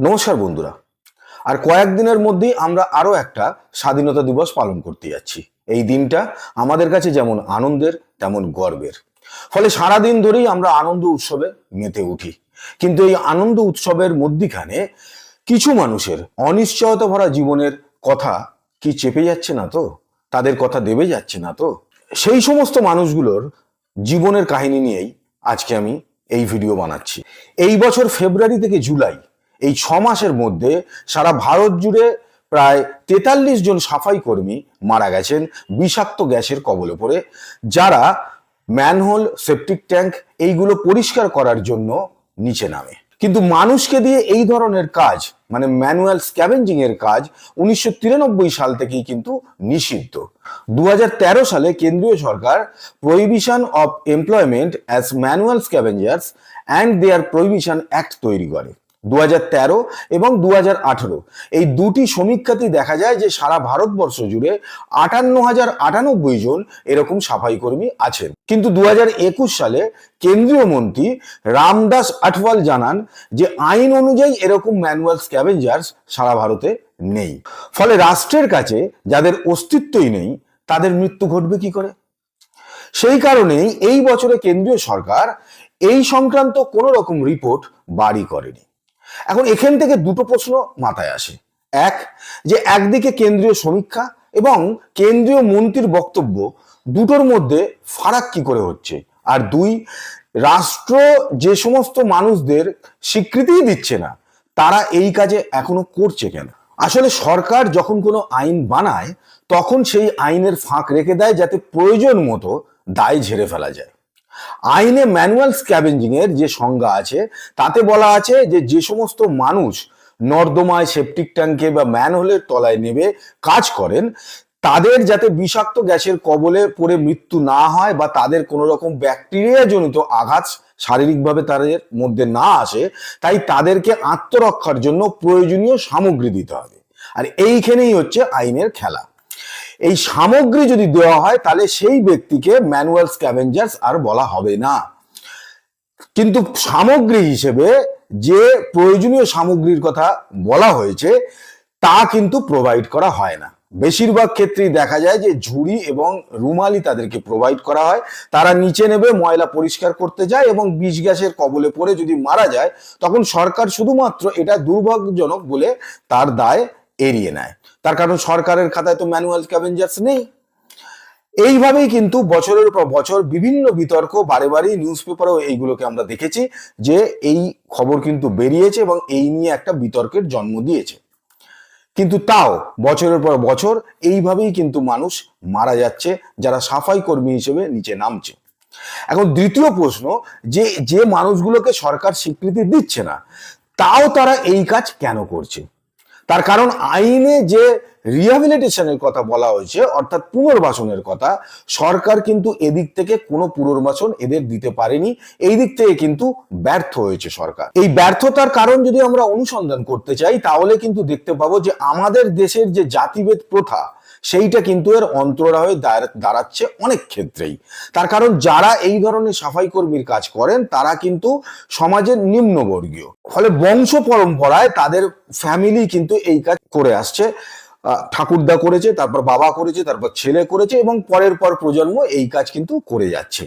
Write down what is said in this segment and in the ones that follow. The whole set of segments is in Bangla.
নমস্কার বন্ধুরা। আর কয়েকদিনের মধ্যেই আমরা আরও একটা স্বাধীনতা দিবস পালন করতে যাচ্ছি। এই দিনটা আমাদের কাছে যেমন আনন্দের, তেমন গর্বের। ফলে সারাদিন ধরেই আমরা আনন্দ উৎসবে মেতে উঠি। কিন্তু এই আনন্দ উৎসবের মধ্যিখানে কিছু মানুষের অনিশ্চয়তা ভরা জীবনের কথা কি চেপে যাচ্ছে না তো? তাদের কথা দেবে যাচ্ছে না তো? সেই সমস্ত মানুষগুলোর জীবনের কাহিনী নিয়েই আজকে আমি এই ভিডিও বানাচ্ছি। এই বছর ফেব্রুয়ারি থেকে জুলাই এই ছ মাসের মধ্যে সারা ভারত জুড়ে প্রায় তেতাল্লিশ জন সাফাই কর্মী মারা গেছেন বিষাক্ত গ্যাসের কবলে পড়ে। যারা ম্যানহোল, সেপটিক ট্যাঙ্ক এইগুলো পরিষ্কার করার জন্য নিচে নামে। কিন্তু মানুষকে দিয়ে এই ধরনের কাজ মানে ম্যানুয়াল স্ক্যাভেঞ্জিং এর কাজ উনিশশো তিরানব্বই সাল থেকেই কিন্তু নিষিদ্ধ। দু হাজার তেরো সালে কেন্দ্রীয় সরকার prohibition of employment as manual scavengers and their prohibition act তৈরি করে। দু হাজার তেরো এবং দু হাজার আঠারো। এই দুটি সমীক্ষাতেই দেখা যায় যে সারা ভারতবর্ষ জুড়ে আটান্ন হাজার আটানব্বই জন এরকম সাফাই কর্মী আছেন। কিন্তু দু হাজার একুশ সালে কেন্দ্রীয় মন্ত্রী রামদাস আঠওয়াল জানান যে আইন অনুযায়ী এরকম ম্যানুয়াল স্ক্যাভেঞ্জার্স সারা ভারতে নেই। ফলে রাষ্ট্রের কাছে যাদের অস্তিত্বই নেই, তাদের মৃত্যু ঘটবে কি করে? সেই কারণেই এই বছরে কেন্দ্রীয় সরকার এই সংক্রান্ত কোনো রকম রিপোর্ট বাড়ি করেনি। এখন এখান থেকে দুটো প্রশ্ন মাথায় আসে। এক, যে একদিকে কেন্দ্রীয় সমীক্ষা এবং কেন্দ্রীয় মন্ত্রীর বক্তব্য দুটোর মধ্যে ফারাক কি করে হচ্ছে? আর দুই, রাষ্ট্র যে সমস্ত মানুষদের স্বীকৃতিই দিচ্ছে না, তারা এই কাজে এখনও করছে কেন? আসলে সরকার যখন কোনো আইন বানায়, তখন সেই আইনের ফাঁক রেখে দেয় যাতে প্রয়োজন মতো দায় ঝেড়ে ফেলা যায়। আইনে ম্যানুয়াল স্ক্যাভেঞ্জিং এর যে সংজ্ঞা আছে, তাতে বলা আছে যে যে সমস্ত মানুষ নর্দমায় সেপটিক ট্যাঙ্কে বা ম্যানহোলের তলায় নেবে, কাজ করেন, তাদের যাতে বিষাক্ত গ্যাসের কবলে পড়ে মৃত্যু না হয় বা তাদের কোনো রকম ব্যাকটেরিয়া জনিত আঘাত শারীরিকভাবে তাদের মধ্যে না আসে, তাই তাদেরকে আত্মরক্ষার জন্য প্রয়োজনীয় সামগ্রী দিতে হবে। আর এইখানেই হচ্ছে আইনের খেলা। এই সামগ্রী যদি দেওয়া হয়, তাহলে সেই ব্যক্তিকে ম্যানুয়াল স্ক্যাভেঞ্জার্স আর বলা হবে না। কিন্তু সামগ্রী হিসেবে যে প্রয়োজনীয় সামগ্রীর কথা বলা হয়েছে, তা কিন্তু প্রোভাইড করা হয় না। বেশিরভাগ ক্ষেত্রেই দেখা যায় যে ঝুড়ি এবং রুমালি তাদেরকে প্রোভাইড করা হয়। তারা নিচে নেবে, ময়লা পরিষ্কার করতে যায় এবং বিষ গ্যাসের কবলে পড়ে যদি মারা যায়, তখন সরকার শুধুমাত্র এটা দুর্ভাগ্যজনক বলে তার দায় এড়িয়ে নেয়। তার কারণ সরকারের খাতায় তো ম্যানুয়াল ক্যাভেঞ্জার্স নেই। এইভাবেই কিন্তু বছরের পর বছর বিভিন্ন বিতর্ক বারে বারেই নিউজ পেপারেও এইগুলোকে আমরা দেখেছি যে এই খবর কিন্তু বেরিয়েছে এবং এই নিয়ে একটা বিতর্কের জন্ম দিয়েছে। কিন্তু তাও বছরের পর বছর এইভাবেই কিন্তু মানুষ মারা যাচ্ছে, যারা সাফাই কর্মী হিসেবে নিচে নামছে। এখন দ্বিতীয় প্রশ্ন, যে যে মানুষগুলোকে সরকার স্বীকৃতি দিচ্ছে না, তাও তারা এই কাজ কেন করছে? তার কারণ আইনে যে রিহ্যাবিলিটেশনের কথা বলা হয়েছে, অর্থাৎ পুনর্বাসনের কথা। সরকার কিন্তু এদিক থেকে কোনো পুনর্বাসন এদের দিতে পারেনি, এই দিক থেকে কিন্তু ব্যর্থ হয়েছে সরকার। এই ব্যর্থতার কারণ যদি আমরা অনুসন্ধান করতে চাই, তাহলে কিন্তু দেখতে পাবো যে আমাদের দেশের যে জাতিভেদ প্রথা, সেইটা কিন্তু এর অন্তরা হয়ে দাঁড়াচ্ছে অনেক ক্ষেত্রেই। তার কারণ যারা এই ধরনের সাফাই কর্মীর কাজ করেন, তারা কিন্তু সমাজের নিম্নবর্গীয়। ফলে বংশ পরম্পরায় তাদের ফ্যামিলি কিন্তু এই কাজ করে আসছে। ঠাকুরদা করেছে, তারপর বাবা করেছে, তারপর ছেলে করেছে এবং পরের পর প্রজন্ম এই কাজ কিন্তু করে যাচ্ছে।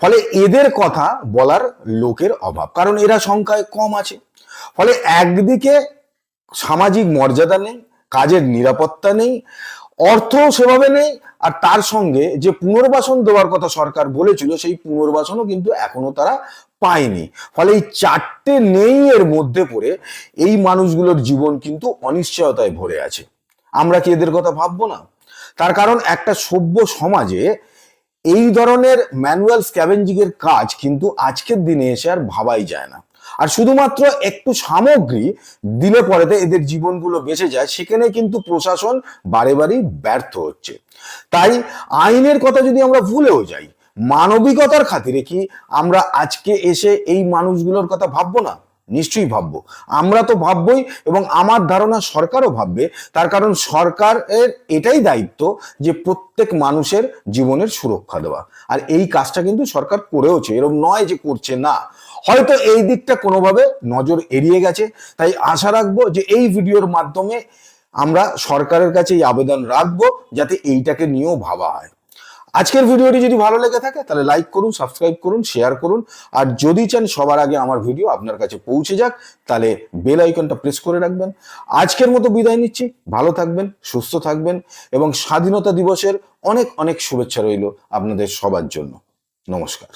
ফলে এদের কথা বলার লোকের অভাব, কারণ এরা সংখ্যায় কম আছে। ফলে একদিকে সামাজিক মর্যাদা নেই, কাজের নিরাপত্তা নেই অর্থ সেভাবে নেই, আর তার সঙ্গে যে পুনর্বাসন দেওয়ার কথা সরকার বলেছিল, সেই পুনর্বাসনও কিন্তু এখনও তারা পায়নি। ফলে এই চারটে নেই এর মধ্যে পড়ে এই মানুষগুলোর জীবন কিন্তু অনিশ্চয়তায় ভরে আছে। আমরা কি এদের কথা ভাববো না? তার কারণ একটা সভ্য সমাজে এই ধরনের ম্যানুয়াল স্ক্যাভেঞ্জিং এর কাজ কিন্তু আজকের দিনে এসে আর ভাবাই যায় না। আর শুধুমাত্র একটু সামগ্রী দিলে পরেতে এদের জীবনগুলো বেঁচে যায়, সেখানে কিন্তু প্রশাসন বারে বারেই ব্যর্থ হচ্ছে। তাই আইনের কথা যদি আমরা ভুলেও যাই, মানবিকতার খাতিরে কি আমরা আজকে এসে এই মানুষগুলোর কথা ভাববো না? নিশ্চয়ই ভাববো। আমরা তো ভাববই এবং আমার ধারণা সরকারও ভাববে। তার কারণ সরকারের এটাই দায়িত্ব যে প্রত্যেক মানুষের জীবনের সুরক্ষা দেওয়া। আর এই কাজটা কিন্তু সরকার করেওছে। এরকম নয় যে করছে না। হয়তো এই দিকটা কোনোভাবে নজর এড়িয়ে গেছে। তাই আশা রাখব যে এই ভিডিওর মাধ্যমে আমরা সরকারের কাছে এই আবেদন রাখব যাতে এইটাকে নিয়েও ভাবা হয়। আজকের ভিডিওটি যদি ভালো লেগে থাকে, তাহলে লাইক করুন সাবস্ক্রাইব করুন শেয়ার করুন। আর যদি চান সবার আগে আমার ভিডিও আপনার কাছে পৌঁছে যাক, তাহলে বেল আইকনটা প্রেস করে রাখবেন। আজকের মতো বিদায় নিচ্ছি। ভালো থাকবেন, সুস্থ থাকবেন এবং স্বাধীনতা দিবসের অনেক অনেক শুভেচ্ছা রইল আপনাদের সবার জন্য। নমস্কার।